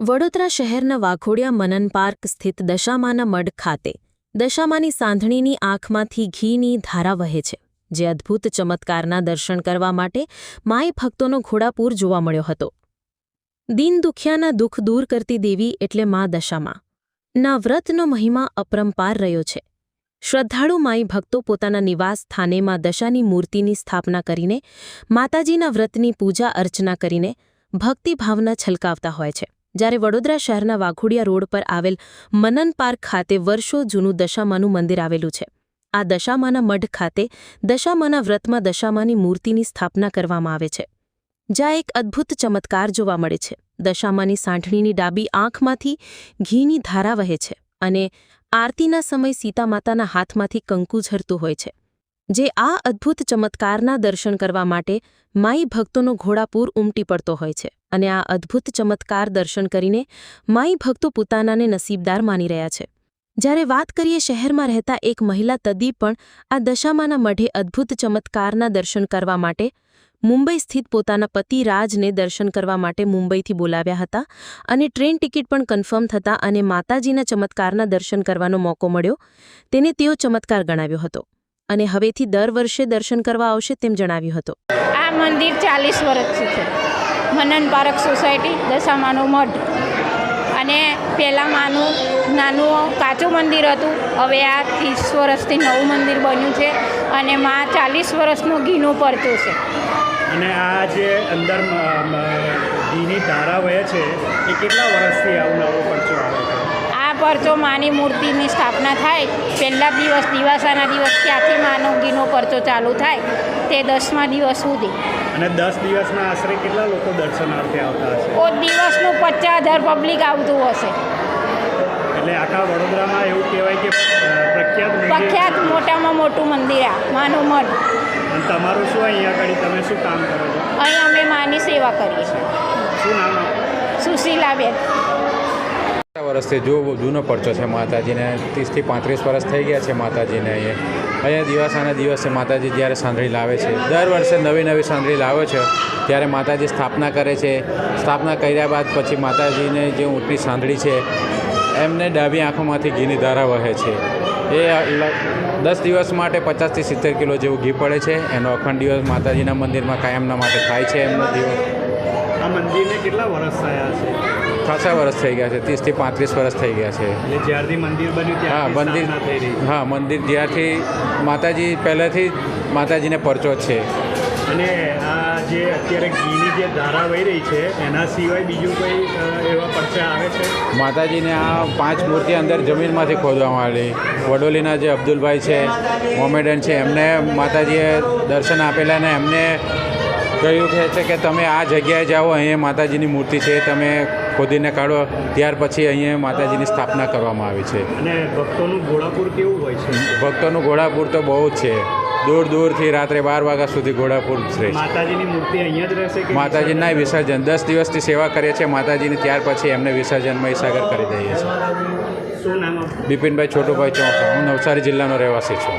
વડોદરા શહેરના વાઘોડિયા મનન પાર્ક સ્થિત દશામાના મઢ ખાતે દશામાની સાંધણીની આંખમાંથી ઘીની ધારા વહે છે, જે અદ્ભુત ચમત્કારના દર્શન કરવા માટે માય ભક્તોનો ઘોડાપૂર જોવા મળ્યો હતો. દીન દુખ્યાના દુઃખ દૂર કરતી દેવી એટલે મા દશામાં. ના વ્રતનો મહિમા અપરંપાર રહ્યો છે. શ્રદ્ધાળુ માઈ ભક્તો પોતાના નિવાસ સ્થાને મા દશાની મૂર્તિની સ્થાપના કરીને, માતાજીના વ્રતની પૂજા અર્ચના કરીને ભક્તિભાવના છલકાવતા હોય છે. જ્યારે વડોદરા શહેરના વાઘોડિયા રોડ પર આવેલ મનન પાર્ક ખાતે વર્ષો જૂનું દશામાનું મંદિર આવેલું છે. આ દશામાના મઢ ખાતે દશામાના વ્રતમાં દશામાની મૂર્તિની સ્થાપના કરવામાં આવે છે. જ્યાં એક અદ્ભુત ચમત્કાર જોવા મળે છે. દશામાની સાંઠણીની ડાબી આંખમાંથી ઘીની ધારા વહે છે અને આરતીના સમય સીતા માતાના હાથમાંથી કંકુ ઝરતું હોય છે. જે આ અદ્ભુત ચમત્કારના દર્શન કરવા માટે માઈ ભક્તોનો ઘોડાપૂર ઉમટી પડતો હોય છે અને આ અદ્ભુત ચમત્કાર દર્શન કરીને માઈ ભક્તો પોતાનાને નસીબદાર માની રહ્યા છે. જ્યારે વાત કરીએ શહેરમાં રહેતા એક મહિલા તદી પણ આ દશામાના મઢે અદ્ભુત ચમત્કારના દર્શન કરવા માટે મુંબઈ સ્થિત પોતાના પતિ રાજને દર્શન કરવા માટે મુંબઈથી બોલાવ્યા હતા અને ટ્રેન ટિકિટ પણ કન્ફર્મ થતા અને માતાજીના ચમત્કારના દર્શન કરવાનો મોકો મળ્યો, તેને તેઓ ચમત્કાર ગણાવ્યો હતો. અને હવેથી દર વર્ષે દર્શન કરવા આવશે તેમ જણાવ્યું હતું. આ મંદિર ચાલીસ વર્ષથી છે. મનન પારક સોસાયટી દશામાનું મઠ અને પહેલાં માનું નાનું કાચું મંદિર હતું. હવે આ ત્રીસ વર્ષથી નવું મંદિર બન્યું છે અને માં ચાલીસ વર્ષનું ઘીનું પરચું છે. અને આ જે અંદર ઘીની ધારા વહે છે એ કેટલા વર્ષથી આવું નવો પરચો આવે છે? આ પરચો માની મૂર્તિની સ્થાપના થાય પહેલા દિવસ દિવાસાના દિવસ ત્યાંથી માનવગીનો પરચો ચાલુ થાય તે દસમા દિવસ સુધી. અને દસ દિવસમાં આશરે કેટલા લોકો દર્શનાર્થે આવતા હશે? કોઈ દિવસનું પચાસ હજાર પબ્લિક આવતું હશે. એટલે આખા વડોદરામાં એવું કહેવાય કે પ્રખ્યાત પ્રખ્યાત મોટામાં મોટું મંદિર આ માનું મઠ તમારું શું અહીંયા આગળ તમે શું કામ કરો છો? અહીં અમે માની સેવા કરીએ. છીએ શું નામ? સુશીલાબેન. વર્ષથી જો જૂનો પરચો છે માતાજીને. ત્રીસથી પાંત્રીસ વર્ષ થઈ ગયા છે માતાજીને અહીંયા. અહીંયા દિવસાના દિવસે માતાજી જ્યારે સાંભળી લાવે છે, દર વર્ષે નવી નવી સાંધળી લાવે છે, ત્યારે માતાજી સ્થાપના કરે છે. સ્થાપના કર્યા બાદ પછી માતાજીને જે ઊંટની સાંધળી છે, એમને ડાબી આંખોમાંથી ઘીની ધારા વહે છે. એ દસ દિવસ માટે પચાસથી સિત્તેર કિલો જેવું ઘી પડે છે. એનો અખંડ દિવસ માતાજીના મંદિરમાં કાયમના માટે થાય છે એમનો દિવસ. આ મંદિરને કેટલા વર્ષ થયા છે? ખાસા વર્ષ થઈ ગયા છે ત્રીસથી પાંત્રીસ વર્ષ થઈ ગયા છે. એટલે જ્યારથી મંદિર બન્યું હા મંદિર હા મંદિર જ્યારથી માતાજી પહેલેથી માતાજીને પરચો છે. અને આ જે અત્યારે ઘીની જે ધારા વહી રહી છે એના સિવાય બીજું કોઈ એવા પરચા આવે છે? માતાજીને આ પાંચ મૂર્તિ અંદર જમીનમાંથી ખોદવામાં આવેલી. વડોલીના જે અબ્દુલભાઈ છે મોમેડન છે એમને માતાજીએ દર્શન આપેલા ને એમને કહ્યું કે છે કે તમે આ જગ્યાએ જાઓ અહીંયા માતાજીની મૂર્તિ છે તમે ખોદીને કાઢો ત્યાર પછી અહીંયા માતાજીની સ્થાપના કરવામાં આવી છે. અને ભક્તોનું ઘોડાપુર કેવું હોય છે? ભક્તોનું ઘોડાપુર તો બહુ જ છે. દૂર દૂરથી રાત્રે બાર વાગ્યા સુધી ઘોડાપુર રહે માતાજીની મૂર્તિ અહીંયા જ રહેશે માતાજીના વિસર્જન? દસ દિવસથી સેવા કરીએ છીએ માતાજીની ત્યાર પછી એમને વિસર્જનમાં સાગર કરી દઈએ છીએ? બિપિનભાઈ છોટુભાઈ ચોક હું નવસારી જિલ્લાનો રહેવાસી છું.